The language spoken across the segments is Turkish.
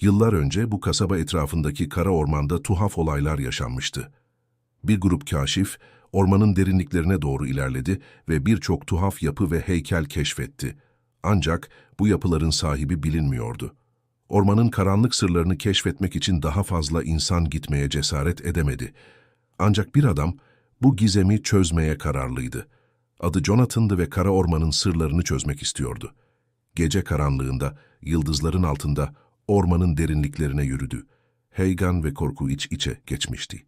Yıllar önce bu kasaba etrafındaki kara ormanda tuhaf olaylar yaşanmıştı. Bir grup kaşif, ormanın derinliklerine doğru ilerledi ve birçok tuhaf yapı ve heykel keşfetti. Ancak bu yapıların sahibi bilinmiyordu. Ormanın karanlık sırlarını keşfetmek için daha fazla insan gitmeye cesaret edemedi. Ancak bir adam bu gizemi çözmeye kararlıydı. Adı Jonathan'dı ve kara ormanın sırlarını çözmek istiyordu. Gece karanlığında, yıldızların altında, ormanın derinliklerine yürüdü. Heyegan ve korku iç içe geçmişti.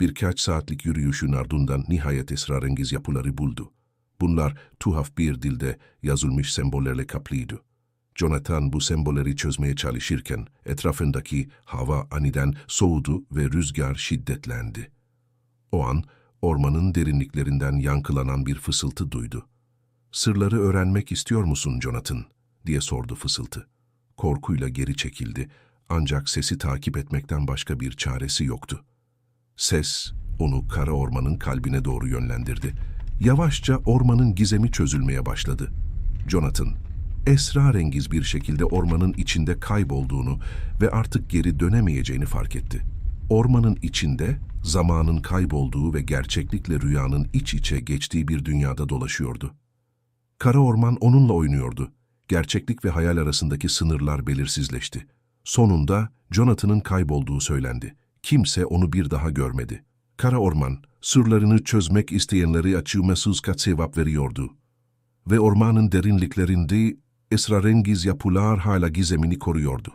Birkaç saatlik yürüyüşün ardından nihayet esrarengiz yapıları buldu. Bunlar tuhaf bir dilde yazılmış sembollerle kaplıydı. Jonathan bu sembolleri çözmeye çalışırken etrafındaki hava aniden soğudu ve rüzgar şiddetlendi. O an ormanın derinliklerinden yankılanan bir fısıltı duydu. Sırları öğrenmek istiyor musun Jonathan? diye sordu fısıltı. Korkuyla geri çekildi ancak sesi takip etmekten başka bir çaresi yoktu. Ses onu kara ormanın kalbine doğru yönlendirdi. Yavaşça ormanın gizemi çözülmeye başladı. Jonathan, esrarengiz bir şekilde ormanın içinde kaybolduğunu ve artık geri dönemeyeceğini fark etti. Ormanın içinde zamanın kaybolduğu ve gerçeklikle rüyanın iç içe geçtiği bir dünyada dolaşıyordu. Kara orman onunla oynuyordu. Gerçeklik ve hayal arasındaki sınırlar belirsizleşti. Sonunda Jonathan'ın kaybolduğu söylendi. Kimse onu bir daha görmedi. Kara orman, sırlarını çözmek isteyenleri açıkmasız kat cevap veriyordu. Ve ormanın derinliklerinde esrarengiz yapılar hala gizemini koruyordu.